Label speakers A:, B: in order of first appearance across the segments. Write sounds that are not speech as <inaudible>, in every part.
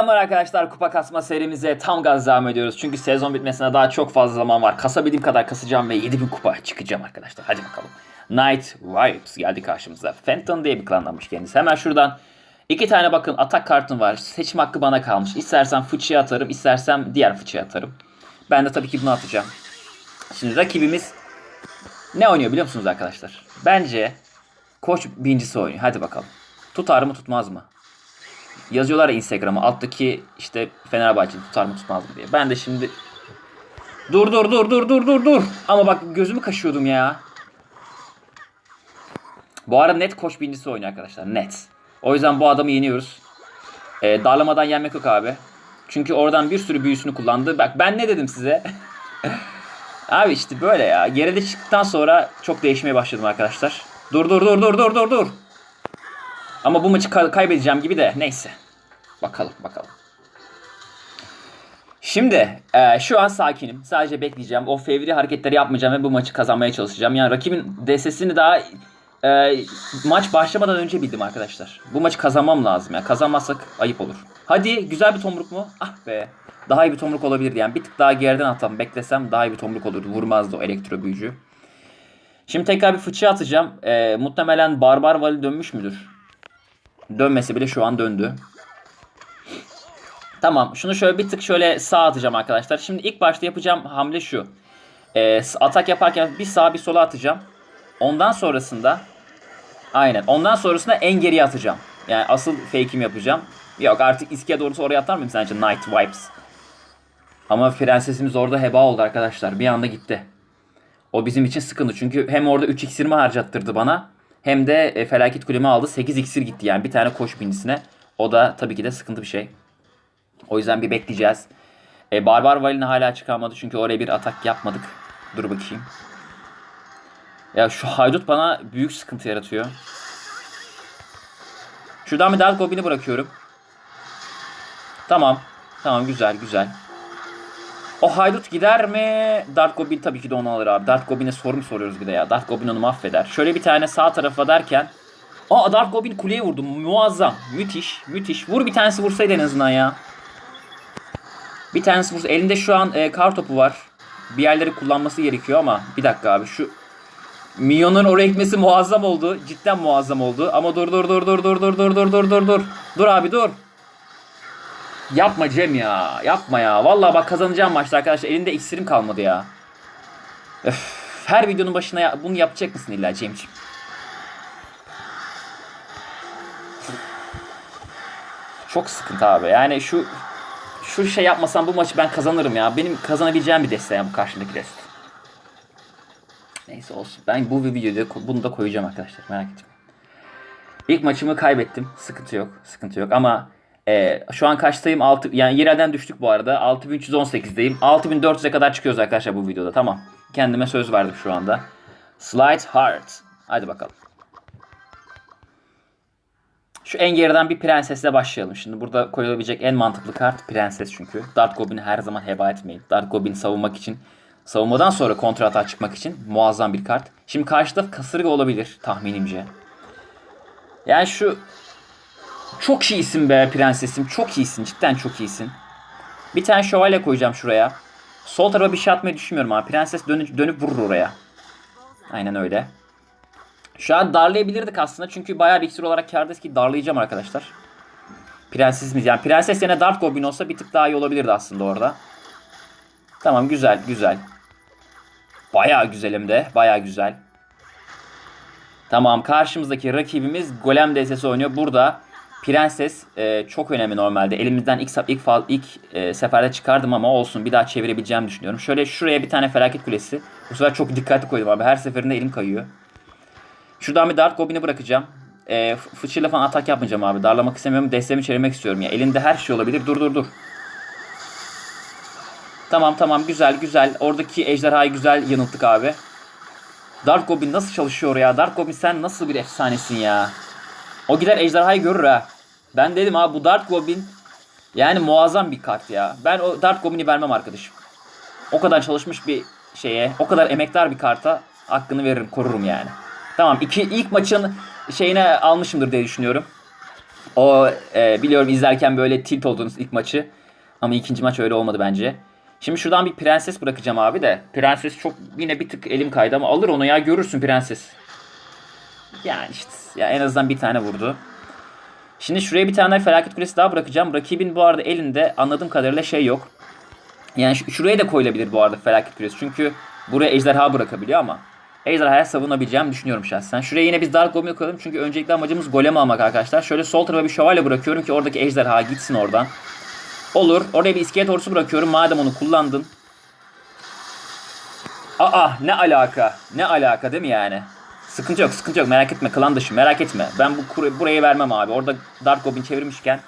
A: Selamlar arkadaşlar. Kupa kasma serimize tam gaz devam ediyoruz. Çünkü sezon bitmesine daha çok fazla zaman var. Kasabildiğim kadar kasacağım ve 7000 kupa çıkacağım arkadaşlar. Hadi bakalım. Night Vibes geldi karşımıza. Phantom diye bir klanlanmış kendisi. Hemen şuradan iki tane bakın atak kartım var. Seçim hakkı bana kalmış. İstersem fıçıya atarım, istersem diğer fıçıya atarım. Ben de tabii ki bunu atacağım. Şimdi rakibimiz ne oynuyor biliyor musunuz arkadaşlar? Bence koç birincisi oynuyor. Hadi bakalım. Tutar mı tutmaz mı? Yazıyorlar ya Instagram'a alttaki işte Fenerbahçe tutar mı tutmaz mı diye. Ben de şimdi dur dur dur dur dur dur dur. Ama bak gözümü kaşıyordum ya. Bu arada net koç birincisi oynuyor arkadaşlar. Net. O yüzden bu adamı yeniyoruz. Ee, darlamadan yenmek yok abi. Çünkü oradan bir sürü büyüsünü kullandı. Bak ben ne dedim size? <laughs> abi işte böyle ya. Geride çıktıktan sonra çok değişmeye başladım arkadaşlar. Dur dur dur dur dur dur dur. Ama bu maçı ka- kaybedeceğim gibi de neyse. Bakalım bakalım. Şimdi e, şu an sakinim. Sadece bekleyeceğim. O fevri hareketleri yapmayacağım ve bu maçı kazanmaya çalışacağım. Yani rakibin DS'sini daha e, maç başlamadan önce bildim arkadaşlar. Bu maçı kazanmam lazım. ya. Kazanmazsak ayıp olur. Hadi güzel bir tomruk mu? Ah be. Daha iyi bir tomruk olabilirdi. Yani bir tık daha geriden atsam beklesem daha iyi bir tomruk olurdu. Vurmazdı o elektro büyücü. Şimdi tekrar bir fıçı atacağım. E, muhtemelen Barbar Vali dönmüş müdür? Dönmesi bile şu an döndü. Tamam. Şunu şöyle bir tık şöyle sağ atacağım arkadaşlar. Şimdi ilk başta yapacağım hamle şu. Ee, atak yaparken bir sağa bir sola atacağım. Ondan sonrasında aynen. Ondan sonrasında en geriye atacağım. Yani asıl fake'imi yapacağım. Yok artık iskiye doğrusu oraya atar mıyım sence? Night Vibes. Ama prensesimiz orada heba oldu arkadaşlar. Bir anda gitti. O bizim için sıkıntı. Çünkü hem orada 3 iksirimi harcattırdı bana. Hem de e, felaket kulemi aldı. 8 iksir gitti yani bir tane koş binisine. O da tabii ki de sıkıntı bir şey. O yüzden bir bekleyeceğiz. E, Barbar Valin'i hala çıkarmadı çünkü oraya bir atak yapmadık. Dur bakayım. Ya şu haydut bana büyük sıkıntı yaratıyor. Şuradan bir Dark Goblin'i bırakıyorum. Tamam. Tamam güzel güzel. O haydut gider mi? Dark Goblin tabii ki de onu alır abi. Dark Goblin'e soru mu soruyoruz bir de ya? Dark Goblin onu mahveder. Şöyle bir tane sağ tarafa derken Aa Dark Goblin kuleye vurdu. Muazzam. Müthiş. Müthiş. Vur bir tanesi vursaydı en azından ya. Bir tanesi vursa. Elinde şu an e, kar topu var. Bir yerleri kullanması gerekiyor ama bir dakika abi şu Minyonların oraya gitmesi muazzam oldu. Cidden muazzam oldu. Ama dur dur dur dur dur dur dur dur dur dur dur. Dur abi dur. Yapma Cem ya. Yapma ya. Vallahi bak kazanacağım maçta arkadaşlar. Elinde iksirim kalmadı ya. Öf. Her videonun başına bunu yapacak mısın illa Cemciğim? Çok sıkıntı abi. Yani şu şu şey yapmasam bu maçı ben kazanırım ya. Benim kazanabileceğim bir deste ya bu karşımdaki deste. Neyse olsun. Ben bu videoda bunu da koyacağım arkadaşlar. Merak etmeyin. İlk maçımı kaybettim. Sıkıntı yok. Sıkıntı yok ama e, şu an kaçtayım? 6 yani yerelden düştük bu arada. 6318'deyim. 6400'e kadar çıkıyoruz arkadaşlar bu videoda. Tamam. Kendime söz verdim şu anda. Slide hard. Hadi bakalım. Şu en geriden bir prensesle başlayalım. Şimdi burada koyulabilecek en mantıklı kart prenses çünkü. Dark Goblin'i her zaman heba etmeyin. Dark Goblin'i savunmak için, savunmadan sonra kontra atağa çıkmak için muazzam bir kart. Şimdi karşıda kasırga olabilir tahminimce. Yani şu çok iyisin be prensesim. Çok iyisin. Cidden çok iyisin. Bir tane şövalye koyacağım şuraya. Sol tarafa bir şey atmayı düşünmüyorum ama prenses dönüp, dönüp vurur oraya. Aynen öyle. Şu an darlayabilirdik aslında çünkü bayağı bir iksir olarak kârdayız ki darlayacağım arkadaşlar. Prensesimiz yani prenses yerine Dark Goblin olsa bir tık daha iyi olabilirdi aslında orada. Tamam güzel güzel. Bayağı güzelim de bayağı güzel. Tamam karşımızdaki rakibimiz Golem DSS oynuyor. Burada Prenses e, çok önemli normalde. Elimizden ilk ilk fal ilk e, seferde çıkardım ama olsun bir daha çevirebileceğimi düşünüyorum. Şöyle şuraya bir tane felaket kulesi. Bu sefer çok dikkatli koydum abi. Her seferinde elim kayıyor. Şuradan bir Dark Goblin'i bırakacağım. E, fıçıyla falan atak yapmayacağım abi. Darlamak istemiyorum. Destemi çevirmek istiyorum. Ya elinde her şey olabilir. Dur dur dur. Tamam tamam güzel güzel. Oradaki ejderhayı güzel yanılttık abi. Dark Goblin nasıl çalışıyor ya? Dark Goblin sen nasıl bir efsanesin ya? O gider ejderhayı görür ha. Ben dedim abi bu Dark Goblin yani muazzam bir kart ya. Ben o Dark Goblin'i vermem arkadaşım. O kadar çalışmış bir şeye, o kadar emektar bir karta hakkını veririm, korurum yani. Tamam iki ilk maçın şeyine almışımdır diye düşünüyorum. O e, biliyorum izlerken böyle tilt oldunuz ilk maçı. Ama ikinci maç öyle olmadı bence. Şimdi şuradan bir prenses bırakacağım abi de. Prenses çok yine bir tık elim kaydı ama alır onu ya görürsün prenses. Yani işte ya en azından bir tane vurdu. Şimdi şuraya bir tane felaket kulesi daha bırakacağım. Rakibin bu arada elinde anladığım kadarıyla şey yok. Yani şuraya da koyulabilir bu arada felaket kulesi. Çünkü buraya ejderha bırakabiliyor ama ejderhaya savunabileceğimi düşünüyorum şahsen. Şuraya yine biz Dark Goblin koyalım çünkü öncelikle amacımız golem almak arkadaşlar. Şöyle sol tarafa bir şövalye bırakıyorum ki oradaki ejderha gitsin oradan. Olur. Oraya bir iskelet ordusu bırakıyorum madem onu kullandın. Aa ne alaka? Ne alaka değil mi yani? Sıkıntı yok sıkıntı yok merak etme klan dışı merak etme. Ben bu kuru- burayı vermem abi. Orada Dark Goblin çevirmişken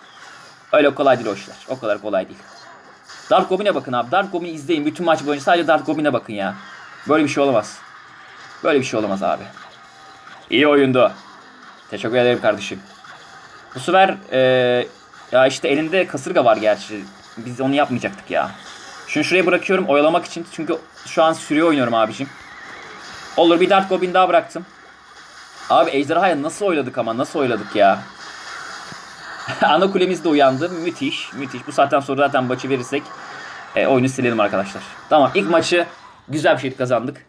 A: öyle kolay değil o işler. O kadar kolay değil. Dark Goblin'e bakın abi. Dark Goblin'i izleyin. Bütün maç boyunca sadece Dark Goblin'e bakın ya. Böyle bir şey olamaz. Böyle bir şey olamaz abi. İyi oyundu. Teşekkür ederim kardeşim. Bu sefer eee, ya işte elinde kasırga var gerçi. Biz onu yapmayacaktık ya. Şunu şuraya bırakıyorum oyalamak için. Çünkü şu an sürüyor oynuyorum abicim. Olur bir Dark Goblin daha bıraktım. Abi Ejderha'ya nasıl oyladık ama nasıl oyladık ya. <laughs> Ana kulemiz de uyandı. Müthiş. Müthiş. Bu saatten sonra zaten maçı verirsek e, oyunu silelim arkadaşlar. Tamam ilk maçı güzel bir şekilde kazandık.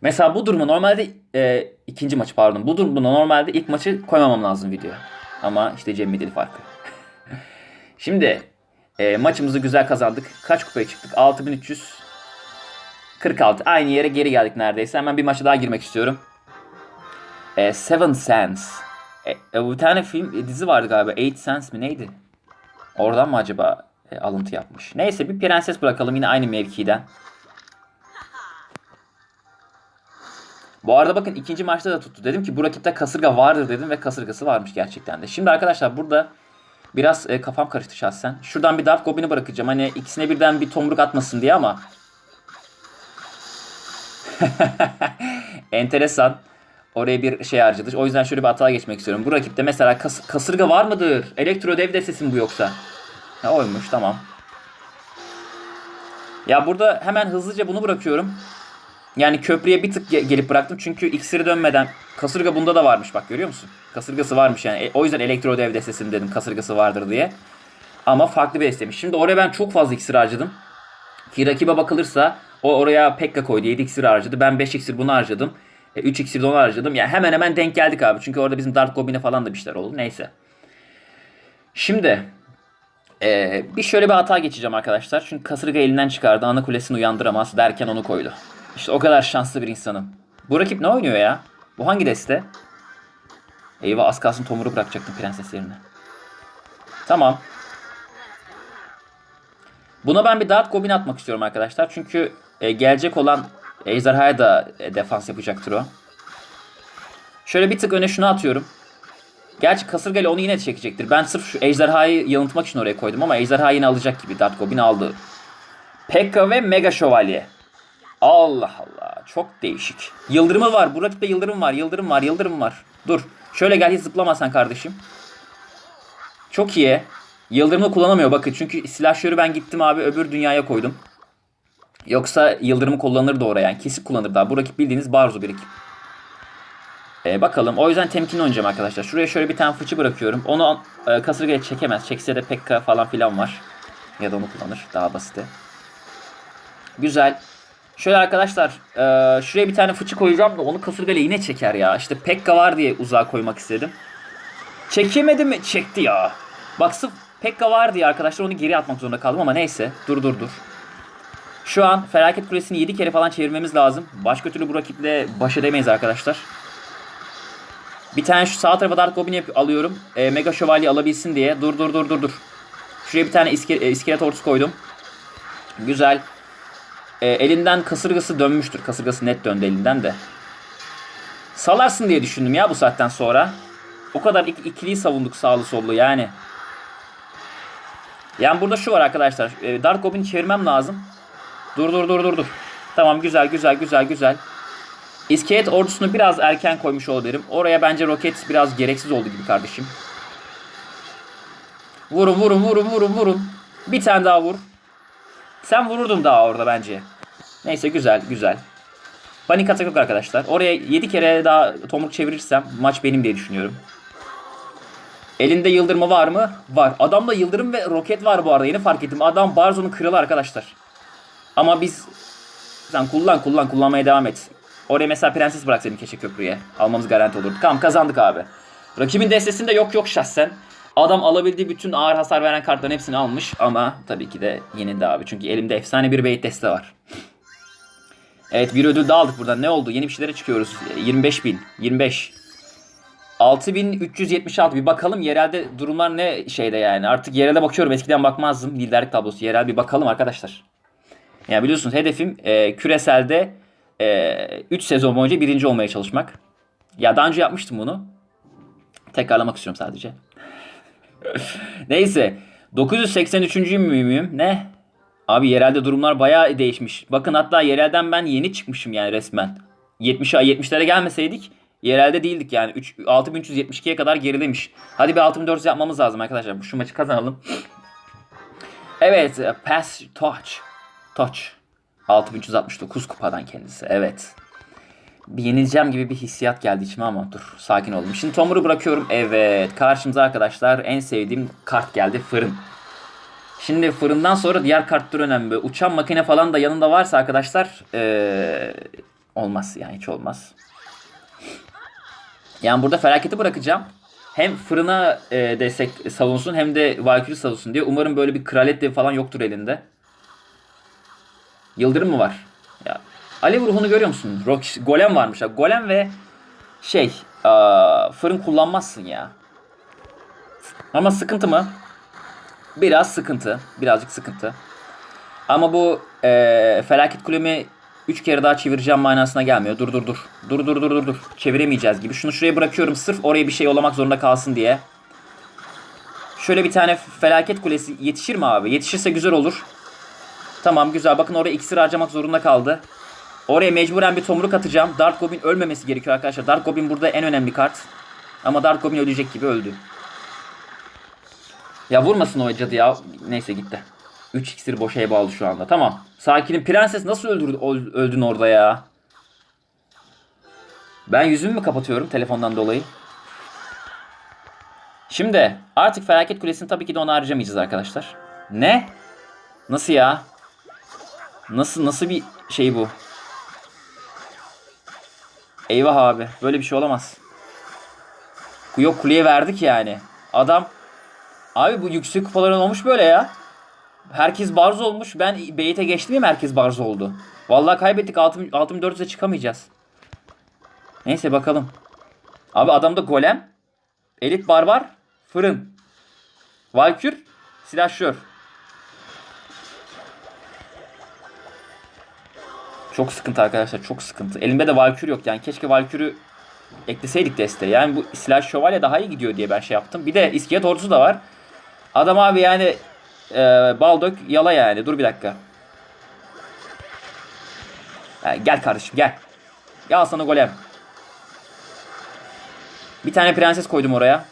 A: Mesela bu durumu normalde e, ikinci maçı pardon. Bu durumda normalde ilk maçı koymamam lazım videoya. Ama işte Cem Medeli farkı. <laughs> Şimdi e, maçımızı güzel kazandık. Kaç kupaya çıktık? 6346. Aynı yere geri geldik neredeyse. Hemen bir maça daha girmek istiyorum. E, Seven Sense. E, e, bir tane film e, dizi vardı galiba. Eight Sense mi neydi? Oradan mı acaba e, alıntı yapmış? Neyse bir prenses bırakalım yine aynı mevkiden. Bu arada bakın ikinci maçta da tuttu. Dedim ki bu rakipte kasırga vardır dedim ve kasırgası varmış gerçekten de. Şimdi arkadaşlar burada biraz e, kafam karıştı şahsen. Şuradan bir Dark Goblin'i bırakacağım. Hani ikisine birden bir tomruk atmasın diye ama. <laughs> Enteresan. Oraya bir şey harcadı. O yüzden şöyle bir hata geçmek istiyorum. Bu rakipte mesela kas- kasırga var mıdır? Elektro dev mi bu yoksa? Ha oymuş tamam. Ya burada hemen hızlıca bunu bırakıyorum. Yani köprüye bir tık ge- gelip bıraktım. Çünkü iksiri dönmeden kasırga bunda da varmış bak görüyor musun? Kasırgası varmış yani. E, o yüzden elektro dev destesini dedim kasırgası vardır diye. Ama farklı bir destemiş. Şimdi oraya ben çok fazla iksir harcadım. Ki rakibe bakılırsa o oraya Pekka koydu 7 iksir harcadı. Ben 5 iksir bunu harcadım. E, 3 iksir de onu harcadım. Yani hemen hemen denk geldik abi. Çünkü orada bizim Dark Goblin'e falan da bir şeyler oldu. Neyse. Şimdi e, bir şöyle bir hata geçeceğim arkadaşlar. Çünkü kasırga elinden çıkardı. Ana kulesini uyandıramaz derken onu koydu. İşte o kadar şanslı bir insanım. Bu rakip ne oynuyor ya? Bu hangi deste? Eyvah az kalsın Tomur'u bırakacaktım prenses yerine. Tamam. Buna ben bir Dark Goblin atmak istiyorum arkadaşlar. Çünkü e, gelecek olan Ejderha'ya da e, defans yapacaktır o. Şöyle bir tık öne şunu atıyorum. Gerçi kasırga ile onu yine çekecektir. Ben sırf şu Ejderha'yı yanıltmak için oraya koydum ama Ejderha yine alacak gibi. Dark Goblin aldı. Pekka ve Mega Şövalye. Allah Allah. Çok değişik. Yıldırımı var. Bu rakipte yıldırım var. Yıldırım var. Yıldırım var. Dur. Şöyle gel hiç zıplamasan kardeşim. Çok iyi. Yıldırımı kullanamıyor bakın. Çünkü silahşörü ben gittim abi öbür dünyaya koydum. Yoksa yıldırımı kullanırdı oraya yani. Kesik kullanırdı abi. Bu rakip bildiğiniz barzo bir rakip. Ee, bakalım. O yüzden temkinli oynayacağım arkadaşlar. Şuraya şöyle bir tane fıçı bırakıyorum. Onu e, kasırgaya çekemez. Çekse de Pekka falan filan var. Ya da onu kullanır. Daha basite. Güzel. Şöyle arkadaşlar e, şuraya bir tane fıçı koyacağım da onu kasırgayla yine çeker ya. İşte Pekka var diye uzağa koymak istedim. Çekemedi mi? Çekti ya. Bak sırf Pekka var diye arkadaşlar onu geri atmak zorunda kaldım ama neyse. Dur dur dur. Şu an Felaket Kulesi'ni 7 kere falan çevirmemiz lazım. Başka türlü bu rakiple baş edemeyiz arkadaşlar. Bir tane şu sağ tarafa Dark Goblin alıyorum. E, Mega Şövalye alabilsin diye. Dur dur dur dur dur. Şuraya bir tane iske, e, iskelet ordusu koydum. Güzel. E, elinden kasırgası dönmüştür. Kasırgası net döndü elinden de. Salarsın diye düşündüm ya bu saatten sonra. O kadar ik- ikiliyi savunduk sağlı sollu yani. Yani burada şu var arkadaşlar. E, Dark Goblin'i çevirmem lazım. Dur dur dur dur dur. Tamam güzel güzel güzel güzel. İskelet ordusunu biraz erken koymuş olabilirim. Oraya bence roket biraz gereksiz oldu gibi kardeşim. Vurun vurun vurun vurun vurun. Bir tane daha vur. Sen vururdun daha orada bence. Neyse güzel güzel. Panik atak yok arkadaşlar. Oraya 7 kere daha tomruk çevirirsem maç benim diye düşünüyorum. Elinde yıldırımı var mı? Var. Adamda yıldırım ve roket var bu arada. Yeni fark ettim. Adam Barzo'nun kralı arkadaşlar. Ama biz sen kullan kullan kullanmaya devam et. Oraya mesela prenses bıraksaydım keşke köprüye. Almamız garanti olurdu. Tamam kazandık abi. Rakibin destesinde yok yok şahsen. Adam alabildiği bütün ağır hasar veren kartların hepsini almış ama tabii ki de yenildi abi. Çünkü elimde efsane bir beyt deste var. Evet bir ödül daha aldık buradan. Ne oldu? Yeni bir şeylere çıkıyoruz. 25 bin. 25. 6376 bir bakalım yerelde durumlar ne şeyde yani. Artık yerelde bakıyorum eskiden bakmazdım liderlik tablosu yerel bir bakalım arkadaşlar. Yani biliyorsunuz hedefim e, küreselde 3 sezon boyunca birinci olmaya çalışmak. Ya daha önce yapmıştım bunu. Tekrarlamak istiyorum sadece. <laughs> Neyse 983. müyüm ne? Abi yerelde durumlar bayağı değişmiş. Bakın hatta yerelden ben yeni çıkmışım yani resmen. 70 70'lere gelmeseydik yerelde değildik yani. 3, 6372'ye kadar gerilemiş. Hadi bir 6400 yapmamız lazım arkadaşlar. Şu maçı kazanalım. Evet, pass touch. Touch. 6369 kupadan kendisi. Evet. Bir yenileceğim gibi bir hissiyat geldi içime ama dur sakin olalım. Şimdi Tomur'u bırakıyorum. Evet. Karşımıza arkadaşlar en sevdiğim kart geldi. Fırın. Şimdi fırından sonra diğer kartlar önemli. Uçan makine falan da yanında varsa arkadaşlar ee, olmaz yani hiç olmaz. Yani burada felaketi bırakacağım. Hem fırına e, destek savunsun hem de Valkyrie savunsun diye. Umarım böyle bir kraliyet devi falan yoktur elinde. Yıldırım mı var? Ya Alev ruhunu görüyor musun? Rock, golem varmış. Golem ve şey aa, fırın kullanmazsın ya. Ama sıkıntı mı? Biraz sıkıntı. Birazcık sıkıntı. Ama bu e, felaket kulemi 3 kere daha çevireceğim manasına gelmiyor. Dur dur dur. Dur dur dur dur dur. Çeviremeyeceğiz gibi. Şunu şuraya bırakıyorum sırf oraya bir şey olamak zorunda kalsın diye. Şöyle bir tane felaket kulesi yetişir mi abi? Yetişirse güzel olur. Tamam güzel. Bakın oraya iksir harcamak zorunda kaldı. Oraya mecburen bir tomruk atacağım. Dark Goblin ölmemesi gerekiyor arkadaşlar. Dark Goblin burada en önemli kart. Ama Dark Goblin ölecek gibi öldü. Ya vurmasın o cadı ya. Neyse gitti. 3 iksir boşaya bağlı şu anda. Tamam. Sakinim. Prenses nasıl öldürdü, öldün orada ya? Ben yüzümü mü kapatıyorum telefondan dolayı? Şimdi artık felaket kulesini tabii ki de onu harcamayacağız arkadaşlar. Ne? Nasıl ya? Nasıl nasıl bir şey bu? Eyvah abi. Böyle bir şey olamaz. Yok kuleye verdik yani. Adam Abi bu yüksek kupaların olmuş böyle ya. Herkes barz olmuş. Ben beyite geçtim ya herkes barz oldu. Vallahi kaybettik. 6400'e çıkamayacağız. Neyse bakalım. Abi adamda golem. Elit barbar. Fırın. Valkür. Silahşör. Çok sıkıntı arkadaşlar. Çok sıkıntı. Elimde de Valkür yok. Yani keşke Valkür'ü ekleseydik desteğe. Yani bu silah şövalye daha iyi gidiyor diye ben şey yaptım. Bir de iskelet ordusu da var. Adam abi yani e, bal yala yani. Dur bir dakika. Yani gel kardeşim gel. Gel sana golem. Bir tane prenses koydum oraya.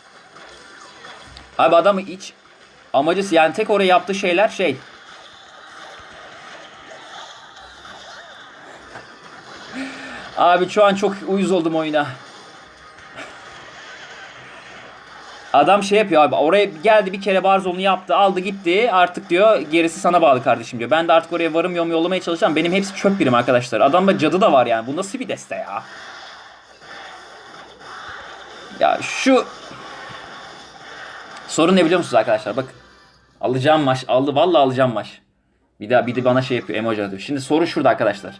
A: Abi adamı hiç amacısı yani tek oraya yaptığı şeyler şey. Abi şu an çok uyuz oldum oyuna. Adam şey yapıyor abi oraya geldi bir kere Barzol'unu yaptı aldı gitti artık diyor gerisi sana bağlı kardeşim diyor. Ben de artık oraya varım yollamaya çalışacağım. Benim hepsi çöp birim arkadaşlar. Adamda cadı da var yani. Bu nasıl bir deste ya? Ya şu sorun ne biliyor musunuz arkadaşlar? Bak alacağım maç aldı vallahi alacağım maç. Bir daha bir de bana şey yapıyor emoji atıyor. Şimdi soru şurada arkadaşlar.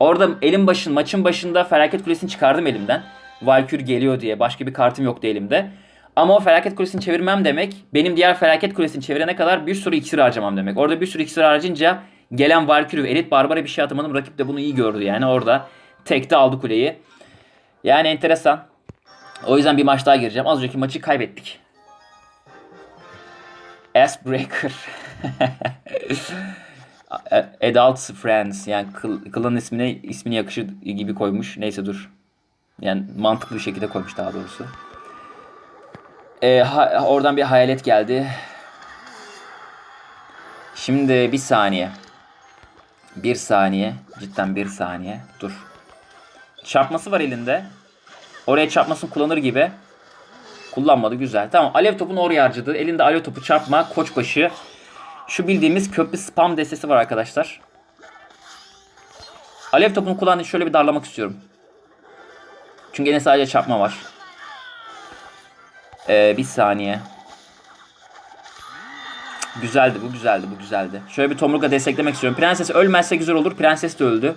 A: Orada elim başın maçın başında felaket kulesini çıkardım elimden. Valkür geliyor diye başka bir kartım yoktu elimde. Ama o felaket kulesini çevirmem demek benim diğer felaket kulesini çevirene kadar bir sürü iksir harcamam demek. Orada bir sürü iksir harcayınca gelen Valkyrie ve Elit Barbara bir şey atamadım. Rakip de bunu iyi gördü yani orada tekte aldı kuleyi. Yani enteresan. O yüzden bir maç daha gireceğim. Az önceki maçı kaybettik. Breaker. <laughs> Adult Friends yani klan ismine ismini yakışır gibi koymuş. Neyse dur. Yani mantıklı bir şekilde koymuş daha doğrusu. Ee, ha, oradan bir hayalet geldi. Şimdi bir saniye. Bir saniye. Cidden bir saniye. Dur. Çarpması var elinde. Oraya çarpmasını kullanır gibi. Kullanmadı güzel. Tamam alev topunu oraya harcadı. Elinde alev topu çarpma koçbaşı. Şu bildiğimiz köprü spam destesi var arkadaşlar. Alev topunu kullandığı şöyle bir darlamak istiyorum. Çünkü yine sadece çarpma var. Ee, bir saniye. Güzeldi bu güzeldi bu güzeldi. Şöyle bir tomrukla desteklemek istiyorum. Prenses ölmezse güzel olur. Prenses de öldü.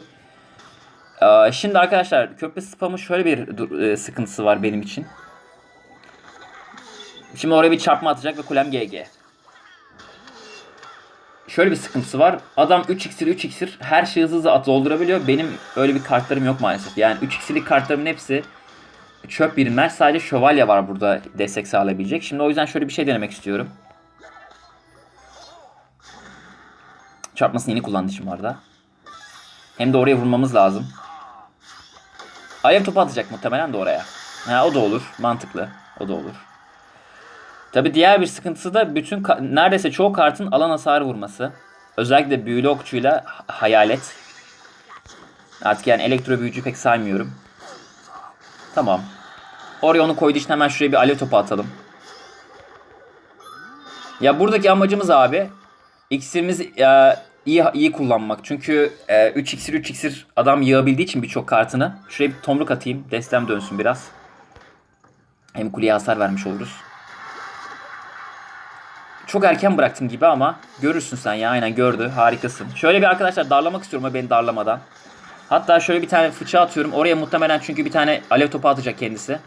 A: Ee, şimdi arkadaşlar köprü spamı şöyle bir e, sıkıntısı var benim için. Şimdi oraya bir çarpma atacak ve kulem GG. Şöyle bir sıkıntısı var. Adam 3 iksir 3 iksir her şeyi hızlı hızlı at doldurabiliyor. Benim öyle bir kartlarım yok maalesef. Yani 3 iksirlik kartlarımın hepsi çöp birimler. Sadece şövalye var burada destek sağlayabilecek. Şimdi o yüzden şöyle bir şey denemek istiyorum. Çarpmasını yeni kullandı şimdi arada. Hem de oraya vurmamız lazım. Alev topu atacak muhtemelen de oraya. Ha, o da olur. Mantıklı. O da olur. Tabi diğer bir sıkıntısı da bütün neredeyse çoğu kartın alan hasarı vurması. Özellikle büyülü okçuyla ha- hayalet. Artık yani elektro büyücü pek saymıyorum. Tamam. Oraya onu koydu için hemen şuraya bir alev topu atalım. Ya buradaki amacımız abi iksirimizi e, iyi iyi kullanmak. Çünkü e, 3 iksir 3 iksir adam yığabildiği için birçok kartını. Şuraya bir tomruk atayım. Destem dönsün biraz. Hem kuleye hasar vermiş oluruz. Çok erken bıraktım gibi ama görürsün sen ya aynen gördü harikasın. Şöyle bir arkadaşlar darlamak istiyorum beni darlamadan. Hatta şöyle bir tane fıça atıyorum. Oraya muhtemelen çünkü bir tane alev topu atacak kendisi.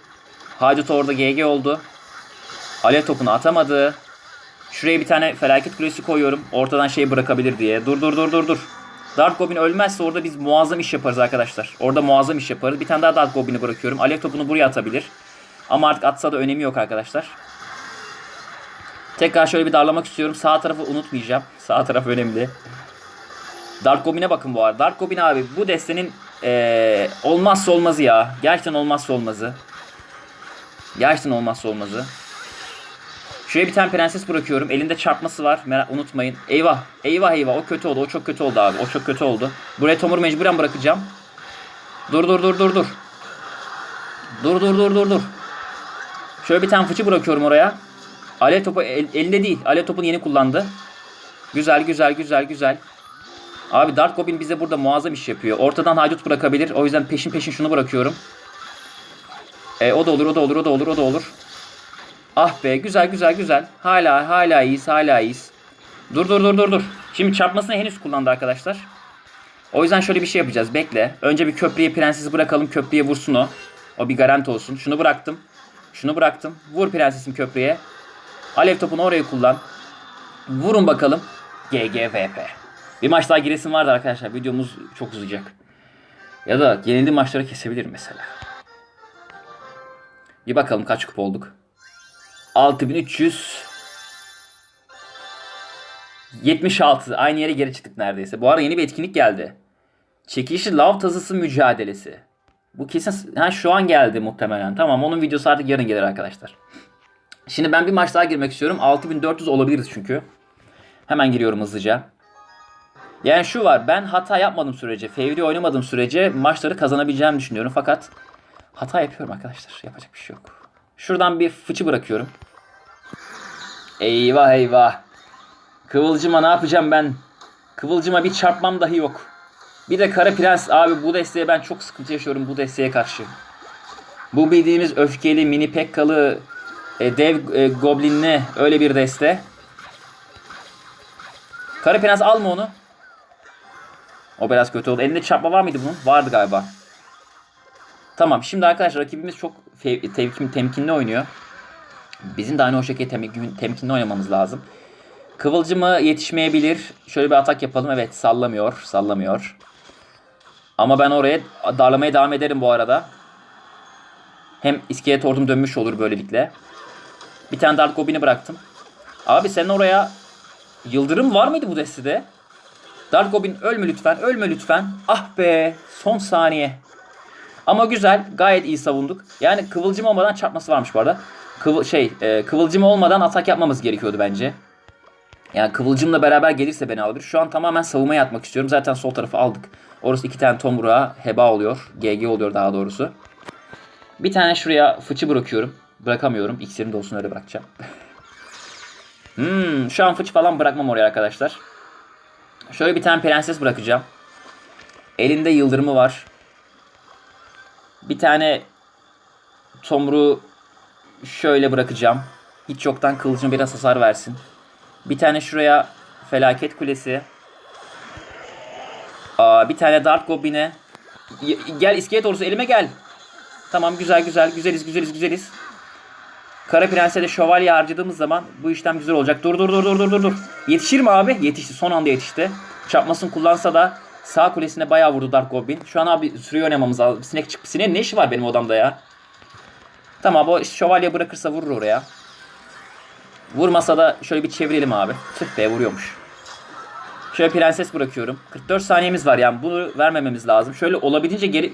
A: Haydut orada GG oldu. Alev topunu atamadı. Şuraya bir tane felaket kulesi koyuyorum. Ortadan şey bırakabilir diye. Dur dur dur dur dur. Dark Goblin ölmezse orada biz muazzam iş yaparız arkadaşlar. Orada muazzam iş yaparız. Bir tane daha Dark Goblin'i bırakıyorum. Alev topunu buraya atabilir. Ama artık atsa da önemi yok arkadaşlar. Tekrar şöyle bir darlamak istiyorum. Sağ tarafı unutmayacağım. Sağ taraf önemli. Dark Goblin'e bakın bu arada. Dark Goblin abi bu destenin eee, olmazsa olmazı ya. Gerçekten olmazsa olmazı. Gerçekten olmazsa olmazı. Şuraya bir tane prenses bırakıyorum. Elinde çarpması var. Merak unutmayın. Eyvah. Eyvah eyvah. O kötü oldu. O çok kötü oldu abi. O çok kötü oldu. Buraya Tomur mecburen bırakacağım. Dur dur dur dur dur. Dur dur dur dur dur. Şöyle bir tane fıçı bırakıyorum oraya. Ale topu el- elinde değil. Ale topunu yeni kullandı. Güzel güzel güzel güzel. Abi Dark Goblin bize burada muazzam iş yapıyor. Ortadan haydut bırakabilir. O yüzden peşin peşin şunu bırakıyorum. E, o da olur, o da olur, o da olur, o da olur. Ah be, güzel güzel güzel. Hala hala iyiyiz, hala iyiyiz. Dur dur dur dur dur. Şimdi çarpmasını henüz kullandı arkadaşlar. O yüzden şöyle bir şey yapacağız. Bekle. Önce bir köprüye prensesi bırakalım. Köprüye vursun o. O bir garanti olsun. Şunu bıraktım. Şunu bıraktım. Vur prensesim köprüye. Alev topunu oraya kullan. Vurun bakalım. GGVP. Bir maç daha giresim vardı arkadaşlar. Videomuz çok uzayacak. Ya da yenildiğim maçları kesebilir mesela. Bir bakalım kaç kupa olduk. 6300 76. Aynı yere geri çıktık neredeyse. Bu arada yeni bir etkinlik geldi. Çekilişi lav tazısı mücadelesi. Bu kesin ha şu an geldi muhtemelen. Tamam onun videosu artık yarın gelir arkadaşlar. Şimdi ben bir maç daha girmek istiyorum. 6400 olabiliriz çünkü. Hemen giriyorum hızlıca. Yani şu var ben hata yapmadığım sürece, fevri oynamadığım sürece maçları kazanabileceğimi düşünüyorum. Fakat hata yapıyorum arkadaşlar. Yapacak bir şey yok. Şuradan bir fıçı bırakıyorum. Eyvah eyvah. Kıvılcıma ne yapacağım ben? Kıvılcıma bir çarpmam dahi yok. Bir de Kara Prens abi bu desteğe ben çok sıkıntı yaşıyorum bu desteğe karşı. Bu bildiğimiz öfkeli, mini pekkalı, e, dev e, goblinli öyle bir deste. Kara Prens alma onu. O biraz kötü oldu. Elinde çarpma var mıydı bunun? Vardı galiba. Tamam şimdi arkadaşlar rakibimiz çok tevkim, temkinli oynuyor. Bizim de aynı o şekilde temkin, temkinli oynamamız lazım. Kıvılcımı yetişmeyebilir. Şöyle bir atak yapalım. Evet sallamıyor. Sallamıyor. Ama ben oraya darlamaya devam ederim bu arada. Hem iskelet ordum dönmüş olur böylelikle. Bir tane Dark Goblin'i bıraktım. Abi sen oraya yıldırım var mıydı bu destede? Dark Goblin ölme lütfen. Ölme lütfen. Ah be. Son saniye. Ama güzel. Gayet iyi savunduk. Yani kıvılcım olmadan çarpması varmış bu arada. Kıvıl şey, e, kıvılcım olmadan atak yapmamız gerekiyordu bence. Yani kıvılcımla beraber gelirse beni alabilir. Şu an tamamen savunmaya atmak istiyorum. Zaten sol tarafı aldık. Orası iki tane tomruğa heba oluyor. GG oluyor daha doğrusu. Bir tane şuraya fıçı bırakıyorum. Bırakamıyorum. İksirim de olsun öyle bırakacağım. <laughs> hmm, şu an fıç falan bırakmam oraya arkadaşlar. Şöyle bir tane prenses bırakacağım. Elinde yıldırımı var. Bir tane tomruğu şöyle bırakacağım. Hiç yoktan kılıcım biraz hasar versin. Bir tane şuraya felaket kulesi. Aa, bir tane Dark Goblin'e. Gel iskelet ordusu elime gel. Tamam güzel güzel güzeliz güzeliz güzeliz. Kara Prens'e de şövalye harcadığımız zaman bu işlem güzel olacak. Dur dur dur dur dur dur dur. Yetişir mi abi? Yetişti. Son anda yetişti. Çarpmasını kullansa da sağ kulesine bayağı vurdu Dark Goblin. Şu an abi sürüyor oynamamız lazım. Sinek çık. Sineğin ne işi var benim odamda ya? Tamam o şövalye bırakırsa vurur oraya. Vurmasa da şöyle bir çevirelim abi. Tüh be vuruyormuş. Şöyle prenses bırakıyorum. 44 saniyemiz var yani bunu vermememiz lazım. Şöyle olabildiğince geri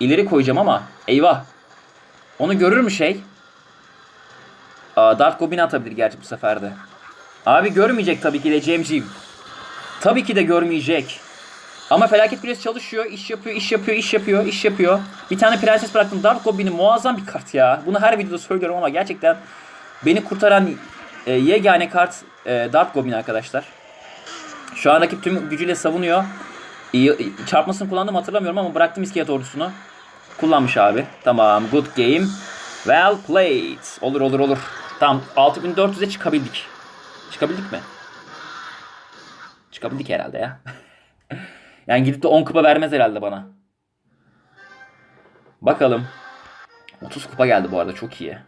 A: ileri koyacağım ama eyvah. Onu görür mü şey? Aa, Dark Goblin atabilir gerçi bu sefer de. Abi görmeyecek tabii ki de Cemciğim. Tabii ki de görmeyecek. Ama felaket kulesi çalışıyor. iş yapıyor, iş yapıyor, iş yapıyor, iş yapıyor. Bir tane prenses bıraktım. Dark Goblin'i muazzam bir kart ya. Bunu her videoda söylüyorum ama gerçekten beni kurtaran e, yegane kart e, Dark Goblin arkadaşlar. Şu an rakip tüm gücüyle savunuyor. İyi, çarpmasını kullandım hatırlamıyorum ama bıraktım iskelet ordusunu. Kullanmış abi. Tamam good game. Well played. Olur olur olur. Tamam 6400'e çıkabildik. Çıkabildik mi? Çıkabildik herhalde ya. <laughs> yani gidip de 10 kupa vermez herhalde bana. Bakalım. 30 kupa geldi bu arada çok iyi.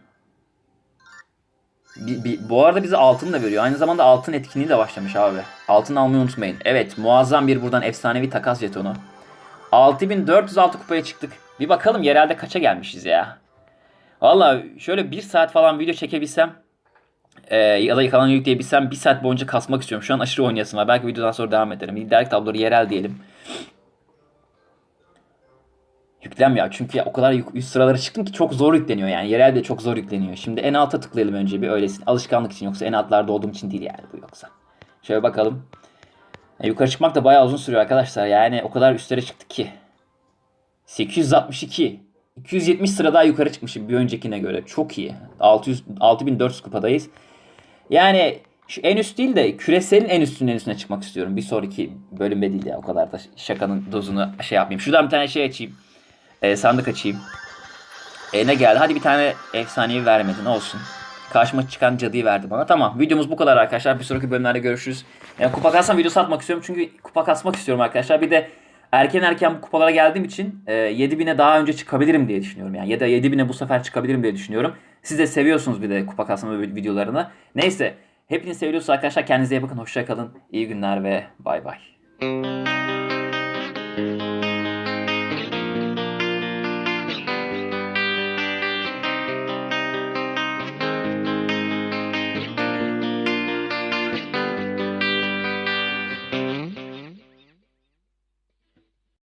A: Bir, bir, bu arada bize altın da veriyor. Aynı zamanda altın etkinliği de başlamış abi. Altın almayı unutmayın. Evet muazzam bir buradan efsanevi takas jetonu. 6406 kupaya çıktık. Bir bakalım yerelde kaça gelmişiz ya. Valla şöyle bir saat falan video çekebilsem e, ya da yakalan yükleyebilsem bir saat boyunca kasmak istiyorum. Şu an aşırı oynayasım var. Belki videodan sonra devam ederim. Liderlik tabloları yerel diyelim. Yüklenmiyor çünkü o kadar üst sıralara çıktım ki çok zor yükleniyor yani. Yerel de çok zor yükleniyor. Şimdi en alta tıklayalım önce bir öylesin. Alışkanlık için yoksa en altlarda olduğum için değil yani bu yoksa. Şöyle bakalım. E, yukarı çıkmak da bayağı uzun sürüyor arkadaşlar. Yani o kadar üstlere çıktık ki. 862. 270 sıra daha yukarı çıkmışım bir öncekine göre. Çok iyi. 600 6400 kupadayız. Yani şu en üst değil de küreselin en üstünün en üstüne çıkmak istiyorum. Bir sonraki bölümde değil ya o kadar da şakanın dozunu şey yapmayayım. Şuradan bir tane şey açayım. E, sandık açayım. E, ne geldi? Hadi bir tane efsanevi vermedi ne olsun. Karşıma çıkan cadıyı verdi bana. Tamam videomuz bu kadar arkadaşlar. Bir sonraki bölümlerde görüşürüz. Yani kupa kasma videosu atmak istiyorum. Çünkü kupa kasmak istiyorum arkadaşlar. Bir de erken erken bu kupalara geldiğim için e, 7000'e daha önce çıkabilirim diye düşünüyorum. Yani ya da 7000'e bu sefer çıkabilirim diye düşünüyorum. Siz de seviyorsunuz bir de kupa kasma videolarını. Neyse hepiniz seviyorsunuz arkadaşlar. Kendinize iyi bakın. Hoşça kalın. İyi günler ve bay bay.